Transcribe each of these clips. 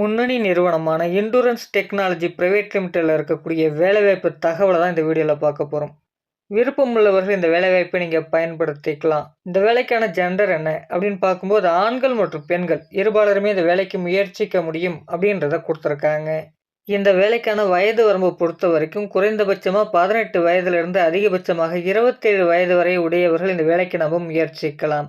முன்னணி நிறுவனமான இண்டூரன்ஸ் technology private லிமிட்டடில் இருக்கக்கூடிய வேலைவாய்ப்பு தகவலை தான் இந்த வீடியோவில் பார்க்க போகிறோம் விருப்பம் உள்ளவர்கள் இந்த வேலைவாய்ப்பை நீங்கள் பயன்படுத்திக்கலாம். இந்த வேலைக்கான ஜெண்டர் என்ன அப்படின்னு பார்க்கும்போது ஆண்கள் மற்றும் பெண்கள் இருபாலருமே இந்த வேலைக்கு முயற்சிக்க முடியும் அப்படின்றத கொடுத்துருக்காங்க. இந்த வேலைக்கான வயது வரம்பு பொறுத்த வரைக்கும் குறைந்தபட்சமாக பதினெட்டு வயதிலிருந்து அதிகபட்சமாக இருபத்தேழு வயது வரை உடையவர்கள் இந்த வேலைக்கு நம்ம முயற்சிக்கலாம்.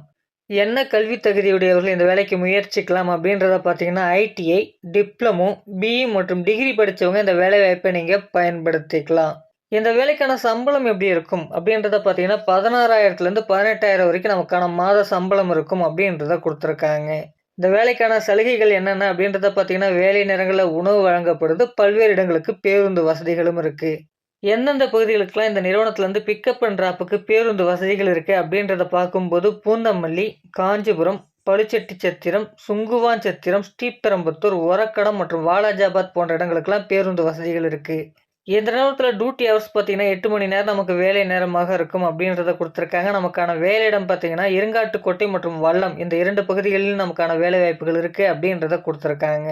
என்ன கல்வி தகுதியுடையவர்கள் இந்த வேலைக்கு முயற்சிக்கலாம் அப்படின்றத பார்த்தீங்கன்னா ஐடிஐ டிப்ளமோ பிஇ மற்றும் டிகிரி படித்தவங்க இந்த வேலைவாய்ப்பை நீங்கள் பயன்படுத்திக்கலாம். இந்த வேலைக்கான சம்பளம் எப்படி இருக்கும்? அப்படின்றத பார்த்தீங்கன்னா பதினாறாயிரத்துலேருந்து பதினெட்டாயிரம் வரைக்கும் நமக்கான மாத சம்பளம் இருக்கும் அப்படின்றத கொடுத்துருக்காங்க. இந்த வேலைக்கான சலுகைகள் என்னென்ன அப்படின்றத பார்த்தீங்கன்னா வேலை நேரங்களில் உணவு வழங்கப்படுது பல்வேறு இடங்களுக்கு பேருந்து வசதிகளும் இருக்குது எந்தெந்த பகுதிகளுக்கெல்லாம் இந்த நிறுவனத்துலேருந்து பிக்கப் அண்ட் ட்ராப்புக்கு பேருந்து வசதிகள் இருக்குது அப்படின்றத பார்க்கும்போது பூந்தமல்லி காஞ்சிபுரம் பழுச்செட்டி சத்திரம் சுங்குவான் சத்திரம் ஸ்ரீபெரம்புத்தூர் ஒரக்கடம் மற்றும் வாலாஜாபாத் போன்ற இடங்களுக்கெல்லாம் பேருந்து வசதிகள் இருக்குது இந்த நேரத்தில் டியூட்டி ஹவர்ஸ் பார்த்தீங்கன்னா எட்டு மணி நேரம் நமக்கு வேலை நேரமாக இருக்கும் அப்படின்றத கொடுத்துருக்காங்க. நமக்கான வேலையிடம் பார்த்தீங்கன்னா இருங்காட்டுக்கோட்டை மற்றும் வல்லம் இந்த இரண்டு பகுதிகளிலும் நமக்கான வேலை வாய்ப்புகள் இருக்குது அப்படின்றத கொடுத்துருக்காங்க.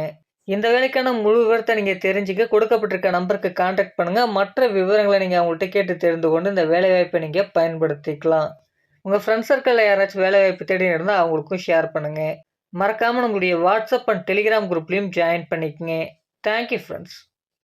இந்த வேலைக்கான முழு விவரத்தை நீங்கள் தெரிஞ்சுக்க கொடுக்கப்பட்டிருக்க நம்பருக்கு காண்டாக்ட் பண்ணுங்கள் மற்ற விவரங்களை நீங்கள் அவங்கள்ட்ட கேட்டு தெரிந்து கொண்டு இந்த வேலைவாய்ப்பை நீங்கள் பயன்படுத்திக்கலாம். உங்கள் ஃப்ரெண்ட்ஸ் சர்க்கிளில் யாராச்சும் வேலைவாய்ப்பு தேடி இருந்தால் அவங்களுக்கும் ஷேர் பண்ணுங்கள் மறக்காமல் நம்மளுடைய வாட்ஸ்அப் அண்ட் டெலிகிராம் குரூப்லேயும் ஜாயின் பண்ணிக்கங்க. Thank you friends